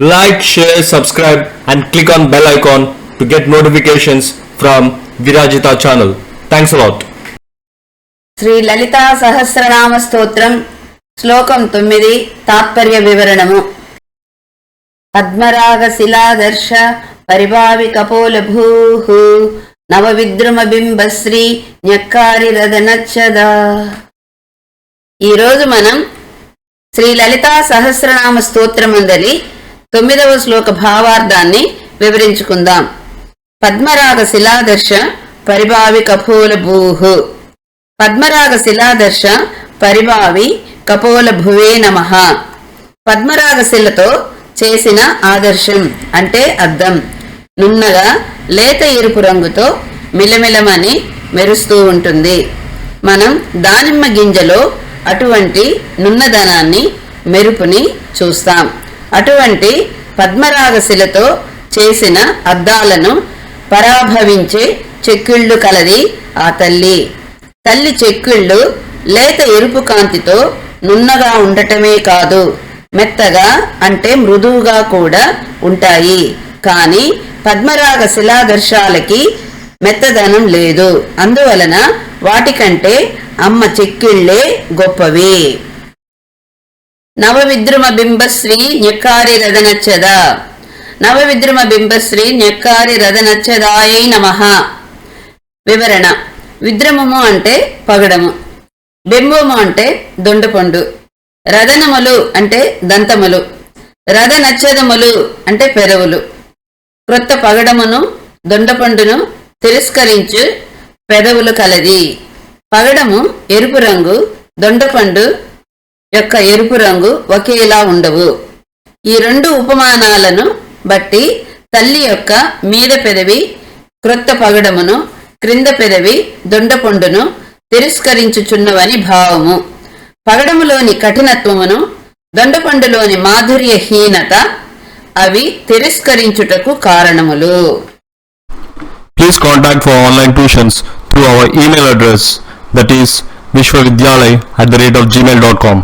Like, share, subscribe and click on bell icon to get notifications from Virajita channel. Thanks a lot. Shri Lalita Sahasranama Stotram శ్లోకం తొమ్మిది తాత్పర్య వివరణము పద్మరాగ శిలాదర్శ పరిభావి కపోల భూ నవ విద్రుమ బింబశ్రీ న్యక్కారి రదనచ్చద ఈరోజు మనం శ్రీ లలితా సహస్రనామ స్తోత్రమందలి తొమ్మిదవ శ్లోక భావార్థాన్ని వివరించుకుందాం. పద్మరాగ శిలాదర్శ పరిభావి కపోల భూహు పద్మరాగ శిలాదర్శ పరిభావి కపోల భువే నమ. పద్మరాగ శిలతో చేసిన ఆదర్శం అంటే అద్దం. నున్నగా లేత ఎరుపు రంగుతో మిలమిలమని మెరుస్తూ ఉంటుంది. మనం దానిమ్మ గింజలో అటువంటి నున్నదనాన్ని మెరుపుని చూస్తాం. అటువంటి పద్మరాగశిలతో చేసిన అద్దాలను పరాభవించే చెక్కిళ్ళు కలది ఆ తల్లి. తల్లి చెక్కిళ్ళు లేత ఎరుపు కాంతితో నున్నగా ఉండటమే కాదు మెత్తగా అంటే మృదువుగా కూడా ఉంటాయి. కానీ పద్మరాగ శిలాదర్శాలకి మెత్తదనం లేదు. అందువలన వాటికంటే అమ్మ చెక్కిళ్ళే గొప్పవి. నవవిద్రుమ బింబశ్రీ న్యక్కారి రథనచ్చద. నవవిద్రుమ బింబశ్రీ న్యక్కారి రథనచ్చదాయై నమః. వివరణ. విద్రమము అంటే పగడము. బింబము అంటే దొండపండు. రదనములు అంటే దంతములు. రథనచ్చదములు అంటే పెదవులు. క్రొత్త పగడమును దొండపండును తిరస్కరించు పెదవులు కలది. పగడము ఎరుపు రంగు దొండపండు యొక్క ఎరుపు రంగు ఒకేలా ఉండవు. ఈ రెండు ఉపమానాలను బట్టి తల్లి యొక్క మీద పెదవి క్రొత్త పగడమును క్రింద పెదవి దొండపండును తిరస్కరించుచున్నవని భావము. పగడములోని కఠినత్వమును దొండపండులోని మాధుర్యహీనత అవి తిరస్కరించుటకు కారణములు. Please contact for online tuitions through our email address that is that at the rate of Gmail dot com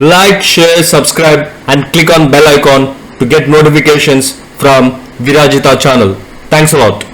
Like, share, subscribe and click on bell icon to get notifications from Virajita channel. Thanks a lot.